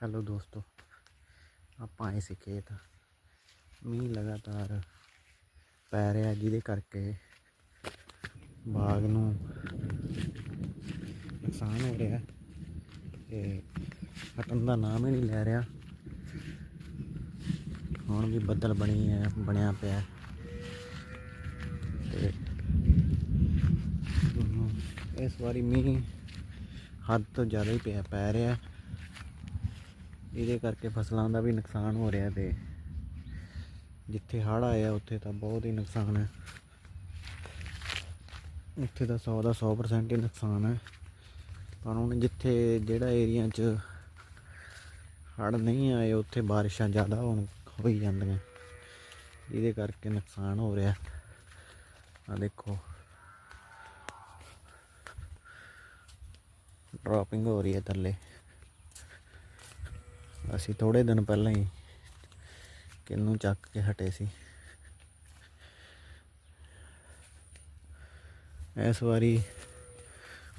Hello ਦੋਸਤੋ ਆਪਾਂ ਆਏ ਸੀ ਖੇਤ ਮੀਂਹ ਲਗਾਤਾਰ ਪੈ ਰਿਹਾ ਜਿਹਦੇ ਕਰਕੇ ਬਾਗ ਨੂੰ ਨੁਕਸਾਨ ਹੋ ਰਿਹਾ ਤੇ ਹਟਣ ਦਾ ਨਾਮ ਹੀ ਨਹੀਂ ਲੈ ਰਿਹਾ ਹੁਣ ਵੀ ਬੱਦਲ ਬਣੀ ਹੈ ਬਣਿਆ ਪਿਆ ਤੇ ਇਸ ਵਾਰੀ ਮੀਂਹ ਹੱਦ ਤੋਂ ਜ਼ਿਆਦਾ ਹੀ ਪਿਆ ਪੈ ਰਿਹਾ ਇਹਦੇ ਕਰਕੇ ਫਸਲਾਂ ਦਾ ਵੀ ਨੁਕਸਾਨ ਹੋ ਰਿਹਾ ਤੇ ਜਿੱਥੇ ਹੜ੍ਹ ਆਇਆ ਉੱਥੇ ਤਾਂ ਬਹੁਤ ਹੀ ਨੁਕਸਾਨ ਹੈ। ਉੱਥੇ ਤਾਂ 100 ਦਾ 100% ਹੀ ਨੁਕਸਾਨ ਹੈ। ਪਰ ਹੁਣ ਜਿੱਥੇ ਜਿਹੜਾ ਏਰੀਆ 'ਚ ਹੜ੍ਹ ਨਹੀਂ ਆਏ, ਉੱਥੇ ਬਾਰਿਸ਼ਾਂ ਜ਼ਿਆਦਾ ਹੋਣ ਹੋਈ ਜਾਂਦੀਆਂ। ਇਹਦੇ ਕਰਕੇ ਨੁਕਸਾਨ ਹੋ ਰਿਹਾ। ਆ ਦੇਖੋ। ਡ੍ਰੌਪਿੰਗ ਹੋ ਰਹੀ ਹੈ ਥੱਲੇ। ਅਸੀਂ ਥੋੜੇ ਦਿਨ ਪਹਿਲਾਂ ਹੀ ਕਿੰਨੂੰ ਚੱਕ ਕੇ ਹਟੇ ਸੀ। ਇਸ ਵਾਰੀ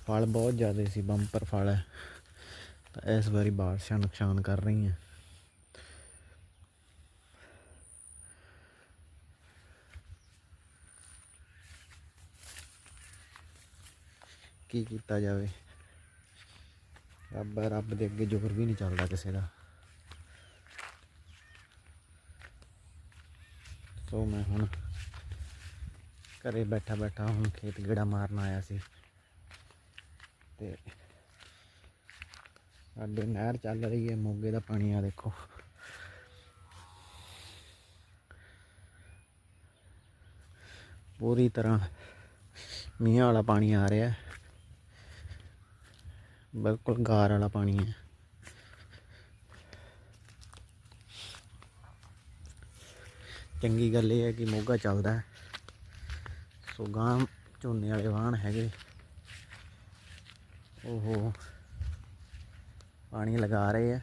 ਫਲ ਬਹੁਤ ਜ਼ਿਆਦਾ ਸੀ, ਬੰਪਰ ਫਲ ਹੈ। ਤਾਂ ਇਸ ਵਾਰੀ ਬਾਰਿਸ਼ਾਂ ਨੁਕਸਾਨ ਕਰ ਰਹੀਆਂ ਕੀ ਕੀਤਾ ਜਾਵੇ? ਰੱਬ ਰੱਬ ਦੇ ਅੱਗੇ ਜ਼ੋਰ ਵੀ ਨਹੀਂ ਚੱਲਦਾ ਕਿਸੇ ਦਾ। ਸੋ ਮੈਂ ਹੁਣ ਘਰੇ ਬੈਠਾ ਬੈਠਾ ਹੁਣ ਖੇਤ ਗੇੜਾ ਮਾਰਨ ਆਇਆ ਸੀ। ਤੇ ਸਾਡੇ ਨਹਿਰ ਚੱਲ ਰਹੀ ਹੈ, ਮੋਗੇ ਦਾ ਪਾਣੀ ਆ ਦੇਖੋ। ਪੂਰੀ ਤਰ੍ਹਾਂ ਮੀਂਹ ਵਾਲਾ ਪਾਣੀ ਆ ਰਿਹਾ। ਬਿਲਕੁਲ ਗਾਰ ਵਾਲਾ ਪਾਣੀ ਹੈ। ਚੰਗੀ ਗੱਲ ਇਹ ਹੈ ਕਿ ਮੋਗਾ ਚੱਲਦਾ ਹੈ। ਸੋ ਗਾਂ ਝੋਨੇ ਵਾਲੇ ਵਾਹਣ ਹੈਗੇ। ਉਹ ਪਾਣੀ ਲਗਾ ਰਹੇ ਆ।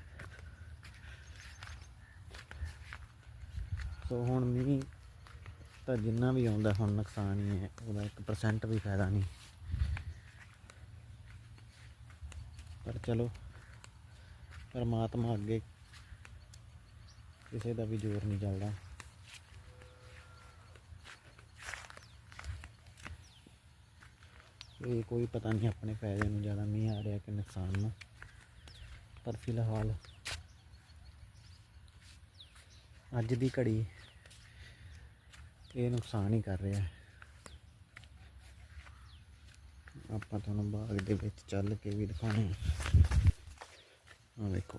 ਸੋ ਹੁਣ ਮੀਂਹ ਤਾਂ ਜਿੰਨਾ ਵੀ ਆਉਂਦਾ, ਹੁਣ ਨੁਕਸਾਨ ਹੀ ਹੈ। ਉਹਦਾ 1% ਵੀ ਫਾਇਦਾ ਨਹੀਂ। ਪਰ ਚਲੋ, ਪਰਮਾਤਮਾ ਅੱਗੇ ਕਿਸੇ ਦਾ ਵੀ ਜ਼ੋਰ ਨਹੀਂ ਚੱਲਦਾ। ਇਹ ਕੋਈ ਪਤਾ ਨਹੀਂ ਆਪਣੇ ਫਾਇਦੇ ਨੂੰ ਜ਼ਿਆਦਾ ਮੀਂਹ ਆ ਰਿਹਾ ਕਿ ਨੁਕਸਾਨ ਨੂੰ ਪਰ ਫਿਲਹਾਲ ਅੱਜ ਦੀ ਘੜੀ ਇਹ ਨੁਕਸਾਨ ਹੀ ਕਰ ਰਿਹਾ ਆਪਾਂ ਤੁਹਾਨੂੰ ਬਾਗ ਦੇ ਵਿੱਚ ਚੱਲ ਕੇ ਵੀ ਦਿਖਾਉਣੇ ਆ। ਵੇਖੋ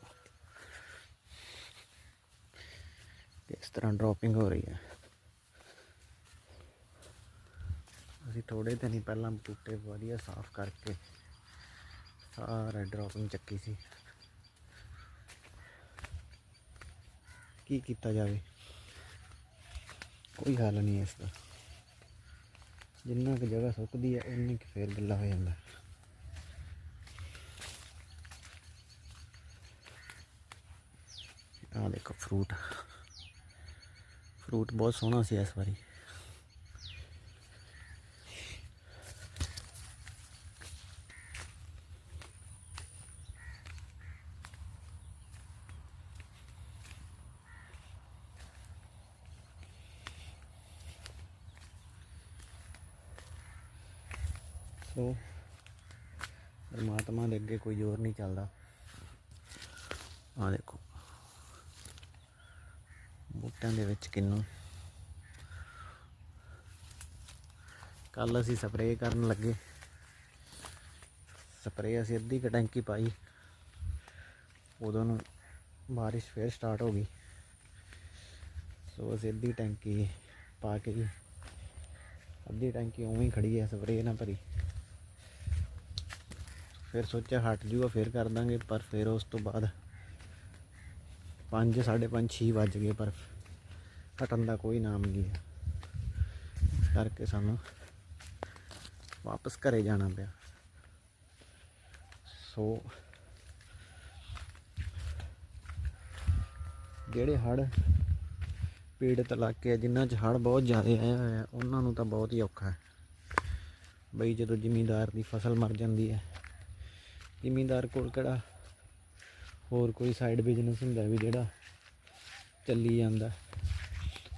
ਇਸ ਤਰ੍ਹਾਂ ਡ੍ਰੌਪਿੰਗ ਹੋ ਰਹੀ ਹੈ। ਅਸੀਂ ਥੋੜੇ ਦਿਨ ਹੀ ਪਹਿਲਾਂ ਬੂਟੇ ਵਧੀਆ ਸਾਫ਼ ਕਰਕੇ ਸਾਰਾ ਡ੍ਰੌਪਿੰਗ ਚੱਕੀ ਸੀ। ਕੀ ਕੀਤਾ ਜਾਵੇ? ਕੋਈ ਹੱਲ ਨਹੀਂ ਇਸ ਦਾ। ਜਿੰਨਾ ਕੁ ਜਗ੍ਹਾ ਸੁੱਕਦੀ ਹੈ ਉਨੀ ਕੁ ਫੇਰ ਗਿੱਲਾ ਹੋ ਜਾਂਦਾ। ਆਹ ਦੇਖੋ ਫਰੂਟ ਫਰੂਟ ਬਹੁਤ ਸੋਹਣਾ ਸੀ ਇਸ ਵਾਰੀ। ਸੋ ਪਰਮਾਤਮਾ ਦੇ ਅੱਗੇ ਕੋਈ ਜ਼ੋਰ ਨਹੀਂ ਚੱਲਦਾ। ਆ ਦੇਖੋ। ਬੂਟਿਆਂ ਦੇ ਵਿੱਚ ਕਿੰਨੂੰ। ਕੱਲ ਅਸੀਂ ਸਪਰੇਅ ਕਰਨ ਲੱਗੇ। ਸਪਰੇਅ ਅਸੀਂ ਅੱਧੀ ਕੁ ਟੈਂਕੀ ਪਾਈ। ਉਦੋਂ ਨੂੰ ਬਾਰਿਸ਼ ਫੇਰ ਸਟਾਰਟ ਹੋ ਗਈ। ਸੋ ਅਸੀਂ ਅੱਧੀ ਟੈਂਕੀ ਪਾ ਕੇ ਅੱਧੀ ਟੈਂਕੀ ਉਵੇਂ ਹੀ ਖੜੀ ਹੈ, ਸਪਰੇਅ ਨਾ ਭਰੀ। ਫਿਰ ਸੋਚਿਆ ਹਟ ਜੂਗਾ, ਫਿਰ ਕਰ ਦਾਂਗੇ, ਪਰ ਫਿਰ ਉਸ ਤੋਂ ਬਾਅਦ 5 5:30 6 ਵੱਜ ਗਏ, ਪਰ ਹਟਣ ਦਾ ਕੋਈ ਨਾਮ ਨਹੀਂ ਹੈ। ਇਸ ਕਰਕੇ ਸਾਨੂੰ ਵਾਪਸ ਘਰੇ ਜਾਣਾ ਪਿਆ। ਸੋ ਜਿਹੜੇ ਹੜ ਪੀੜਤ ਇਲਾਕੇ ਆ, ਜਿਨ੍ਹਾਂ 'ਚ ਹੜ ਬਹੁਤ ਜ਼ਿਆਦਾ ਆਇਆ ਹੋਇਆ, ਉਹਨਾਂ ਨੂੰ ਤਾਂ ਬਹੁਤ ਹੀ ਔਖਾ ਹੈ। ਬਈ ਜਦੋਂ ਜ਼ਿਮੀਂਦਾਰ ਦੀ ਫਸਲ ਮਰ ਜਾਂਦੀ ਹੈ ਜ਼ਿਮੀਂਦਾਰ ਕੋਲ ਕਿਹੜਾ ਹੋਰ ਕੋਈ ਸਾਈਡ ਬਿਜ਼ਨਸ ਹੁੰਦਾ ਵੀ ਜਿਹੜਾ ਚੱਲੀ ਜਾਂਦਾ।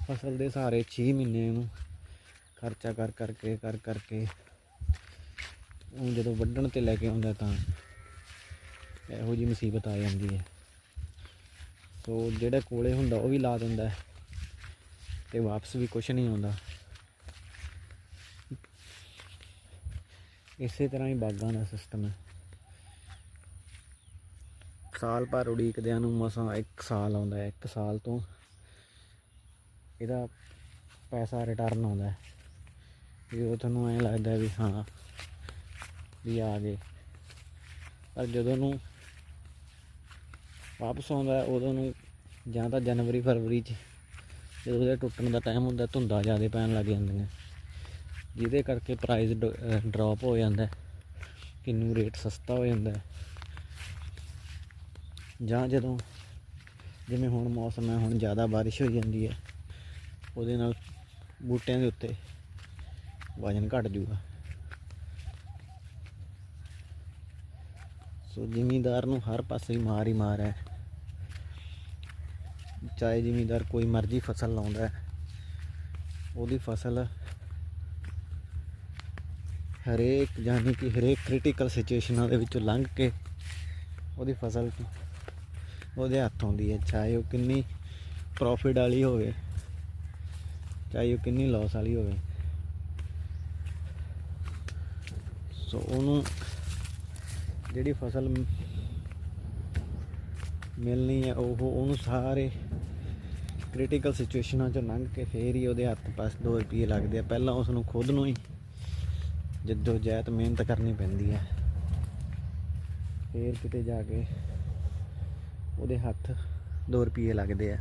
ਫਸਲ ਦੇ ਸਹਾਰੇ 6 ਮਹੀਨੇ ਨੂੰ ਖਰਚਾ ਕਰ ਕਰਕੇ ਕਰ ਕਰਕੇ ਉਹ ਜਦੋਂ ਵੱਢਣ ਤੇ ਲੈ ਕੇ ਆਉਂਦਾ ਤਾਂ ਇਹੋ ਜੀ ਮੁਸੀਬਤ ਆ ਜਾਂਦੀ ਹੈ। ਸੋ ਜਿਹੜਾ ਕੋਲੇ ਹੁੰਦਾ ਉਹ ਵੀ ਲਾ ਦਿੰਦਾ ਹੈ ਤੇ ਵਾਪਸ ਵੀ ਕੁਝ ਨਹੀਂ ਆਉਂਦਾ। ਇਸੇ ਤਰ੍ਹਾਂ ਹੀ ਬਾਗਾਂ ਦਾ ਸਿਸਟਮ ਹੈ। ਸਾਲ ਭਰ ਉਡੀਕਦਿਆਂ ਨੂੰ ਮਸਾਂ ਇੱਕ ਸਾਲ ਆਉਂਦਾ ਹੈ ਇੱਕ ਸਾਲ ਤੋਂ ਇਹਦਾ ਪੈਸਾ ਰਿਟਰਨ ਆਉਂਦਾ ਵੀ ਉਹ ਤੁਹਾਨੂੰ ਐਂ ਲੱਗਦਾ ਵੀ ਹਾਂ ਵੀ ਆ ਗਏ। ਪਰ ਜਦੋਂ ਨੂੰ ਵਾਪਸ ਆਉਂਦਾ ਉਦੋਂ ਨੂੰ ਜਾਂ ਤਾਂ ਜਨਵਰੀ ਫਰਵਰੀ ਚ ਜਦੋਂ ਉਹਦੇ ਟੁੱਟਣ ਦਾ ਟਾਈਮ ਹੁੰਦਾ ਧੁੰਦਾਂ ਜ਼ਿਆਦਾ ਪੈਣ ਲੱਗ ਜਾਂਦੀਆਂ। ਜਿਹਦੇ ਕਰਕੇ ਪ੍ਰਾਈਸ ਡ੍ਰੌਪ ਹੋ ਜਾਂਦਾ ਹੈ, ਕਿੰਨੂ ਰੇਟ ਸਸਤਾ ਹੋ ਜਾਂਦਾ ਜਾਂ ਜਦੋਂ ਜਿਵੇਂ ਹੁਣ ਮੌਸਮ ਹੈ, ਹੁਣ ਜ਼ਿਆਦਾ ਬਾਰਿਸ਼ ਹੋਈ ਜਾਂਦੀ ਹੈ, ਉਹਦੇ ਨਾਲ ਬੂਟਿਆਂ ਦੇ ਉੱਤੇ ਵਜਨ ਘਟ ਜੂਗਾ ਸੋ ਜ਼ਿਮੀਂਦਾਰ ਨੂੰ ਹਰ ਪਾਸੇ ਹੀ ਮਾਰ ਹੀ ਮਾਰ ਹੈ। ਚਾਹੇ ਜ਼ਿਮੀਂਦਾਰ ਕੋਈ ਮਰਜ਼ੀ ਫਸਲ ਲਾਉਂਦਾ ਹੈ, ਉਹਦੀ ਫਸਲ ਹਰੇਕ ਯਾਨੀ ਕਿ ਹਰੇਕ ਕ੍ਰਿਟੀਕਲ ਸਿਚੁਏਸ਼ਨਾਂ ਦੇ ਵਿੱਚੋਂ ਲੰਘ ਕੇ ਉਹਦੀ ਫਸਲ ਉਹਦੇ ਹੱਥ ਆਉਂਦੀ ਹੈ, ਚਾਹੇ ਉਹ ਕਿੰਨੀ ਪ੍ਰੋਫਿਟ ਵਾਲੀ ਹੋਵੇ, ਚਾਹੇ ਉਹ ਕਿੰਨੀ ਲਾਸ ਵਾਲੀ ਹੋਵੇ। ਸੋ ਉਹਨੂੰ ਜਿਹੜੀ ਫਸਲ ਮਿਲਣੀ ਹੈ, ਉਹ, ਉਹਨੂੰ ਸਾਰੇ ਕ੍ਰਿਟੀਕਲ ਸਿਚੁਏਸ਼ਨਾਂ ਚੋਂ ਲੰਘ ਕੇ ਫੇਰ ਹੀ ਉਹਦੇ ਹੱਥ ਪਾਸ 2 ਰੁਪਏ ਲੱਗਦੇ ਆ। ਪਹਿਲਾਂ ਉਸ ਨੂੰ ਖੁਦ ਨੂੰ ਹੀ ਜਿੱਦੋ ਜਹਿਤ ਮਿਹਨਤ ਕਰਨੀ ਪੈਂਦੀ ਹੈ, ਫੇਰ ਕਿਤੇ ਜਾ ਕੇ ਉਹਦੇ ਹੱਥ 2 ਰੁਪਏ ਲੱਗਦੇ ਆ।